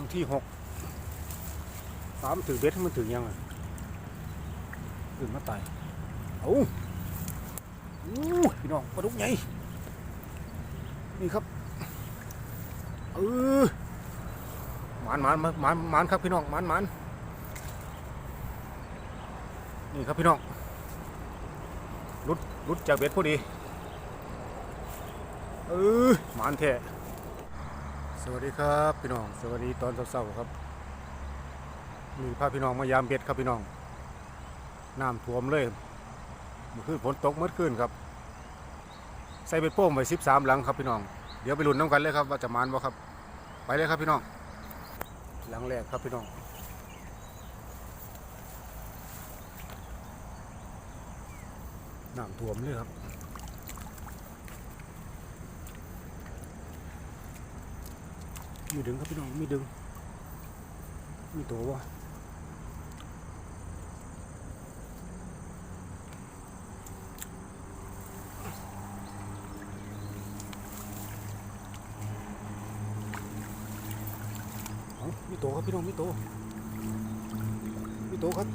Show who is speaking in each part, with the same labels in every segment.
Speaker 1: งที่หกสามถือเบ็ดให้มันถึงยังอะขึ้นมาตายเอาอู้พี่น้องปลาดุกใหญ่นี่ครับเออมานหมานหมานหมานหมานครับพี่น้องหมานหมานนี่ครับพี่น้องรุดรุดจากเบ็ดพอดีเออหมานแท้ สวัสดีครับพี่น้อง สวัสดีตอนเช้าๆครับ มีพาพี่น้องมายามเบ็ดครับพี่น้องน้ำท่วมเลยเมื่อคืนฝนตกเมื่อคืนครับ ใส่เบ็ดโป้งไปสิบสามหลังครับพี่น้อง เดี๋ยวไปลุ้นน้ำกันเลยครับว่าจะมานบ่ครับ ไปเลยครับพี่น้อง หลังแรกครับพี่น้องน้ำท่วมเลยครับ มีดึงครับพี่น้องมีดึง มีตัววะมีตัวครับพี่น้องมีตัวมีตัวครับ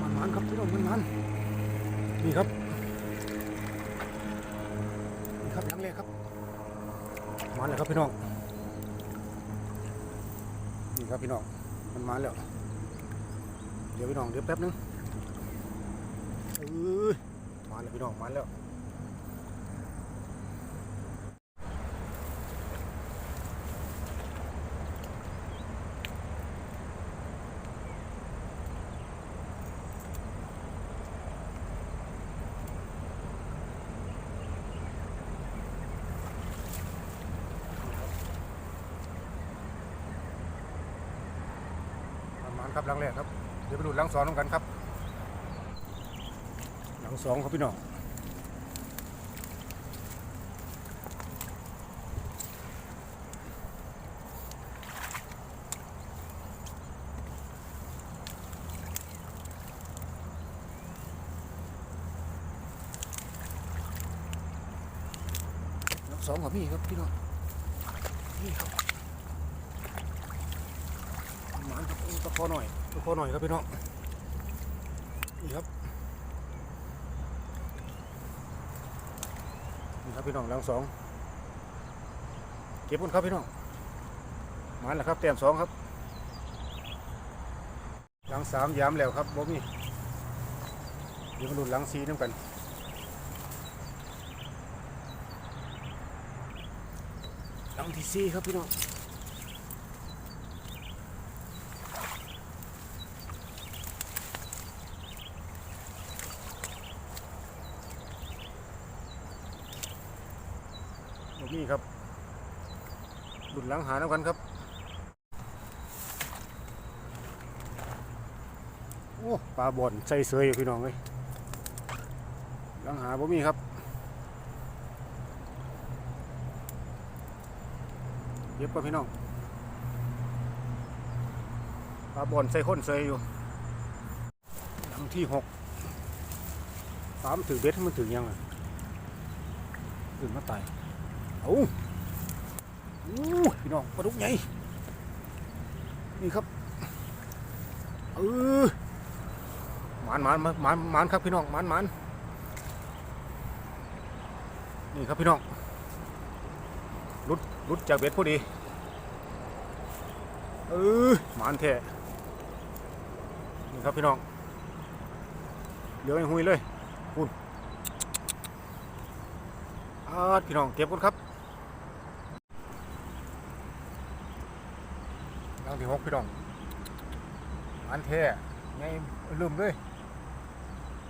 Speaker 1: มันมันครับพี่น้องมันมันนี่ครับ มาแล้วครับพี่น้อง นี่ครับพี่น้อง มันมาแล้ว เดี๋ยวพี่น้องเดี๋ยวแป๊บนึงเออมาแล้วพี่น้องมาแล้ว ครับหลังแรกครับเดี๋ยวไปดูหลังสองกันครับ หลังสองครับพี่น้องสองกับพี่ครับพี่น้องนี่ครับ หมานครับตะโคอหน่อยตะโคอหน่อยครับพี่น้องนี่ครับนี่ครับพี่น้องหลังสองเก็บพุ่นครับพี่น้องหมานแหล้วครับแต้มสองครับหลังสามยามแล้วครับบ่มีเดี๋ยวมาดูหลังสี่น้ำกันหลังที่สี่ครับพี่น้อง บ่ครับดุนหลังหาน้ำกันครับโอ้ปลาบ่อนใส่เสยอยู่พี่น้องเลยหลังหาบ่มีครับเย็บป่ะพี่น้องปลาบ่อนใส่ข้นเสยอยู่หลังที่หกสามถือเบ็ดมันถึงยังอะขึ้นมาตาย เอาอู้พี่น้องปลาดุกใหญ่นี่ครับเออหมานหมานหมานหมานมานครับพี่น้องหมานหมานนี่ครับพี่น้องรุดรุดจากเบ็ดพอดีเออหมานแท้นี่ครับพี่น้องเดี๋ยวให้หุยเลยคุณอาพี่น้องเก็บกันครับ หลัง ที่หกพี่น้องมันแท้ไงลืมเลย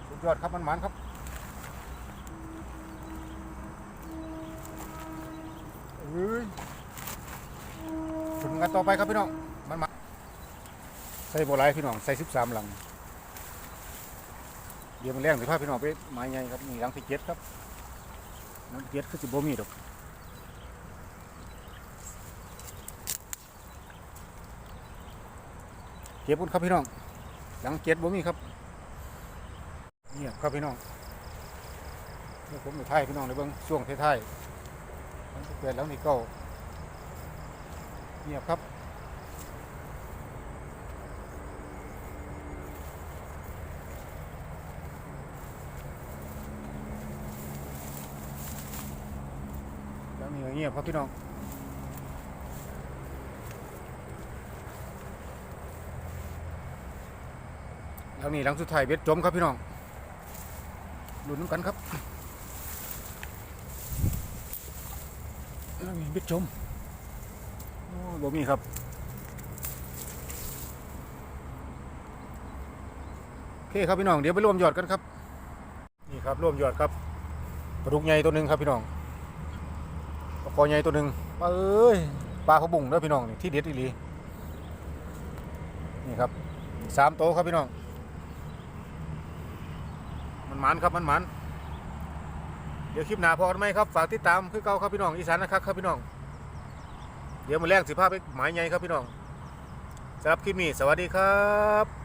Speaker 1: สุดยอดครับมันมันครับเอ้ยถึงกันต่อไปครับพี่น้องมันมาใส่โบราณพี่น้องใส่สิบสามหลังเดี๋ยวมันแรงสิพาพี่น้องไปไม้ใหญ่ครับนี่หลังที่เจ็ดครับหลังเจ็ดคือสิบโบมีดอก ก็บพุ่นครับพี่น้องหลังเจ็ดบ่มีครับเงียบครับพี่น้องนี่ผมอยู่ไทยพี่น้องในเบื้องช่วงไทยๆหลังที่แปดหลังที่เก้าเงียบครับแล้วนี่เงียบครับพี่น้อง แล้วนี่หลังสุดท้ายเบ็ดจมครับพี่น้องลุ้นนำกันครับนี่เบ็ดจมโอ้บ่มีครับโอเคครับพี่น้องเดี๋ยวไปร่วมยอดกันครับนี่ครับร่วมยอดครับปลาดุกใหญ่ตัวหนึ่งครับพี่น้องปลาคอใหญ่ตัวหนึ่งปลาเอ้ยปลาเขาบุ่งด้อพี่น้องนี่ที่เด็ดอีหลีนี่ครับสามโตครับพี่น้อง มันหมันครับมันหมันเดี๋ยวคลิปหน้าพอกันไหมครับฝากติดตามคือเก่าครับพี่น้องอีสานนะครับครับพี่น้อง เดี๋ยวมาแรงสิภาพไปหมายใหญ่ครับพี่น้องสำหรับคลิปนี้สวัสดีครับ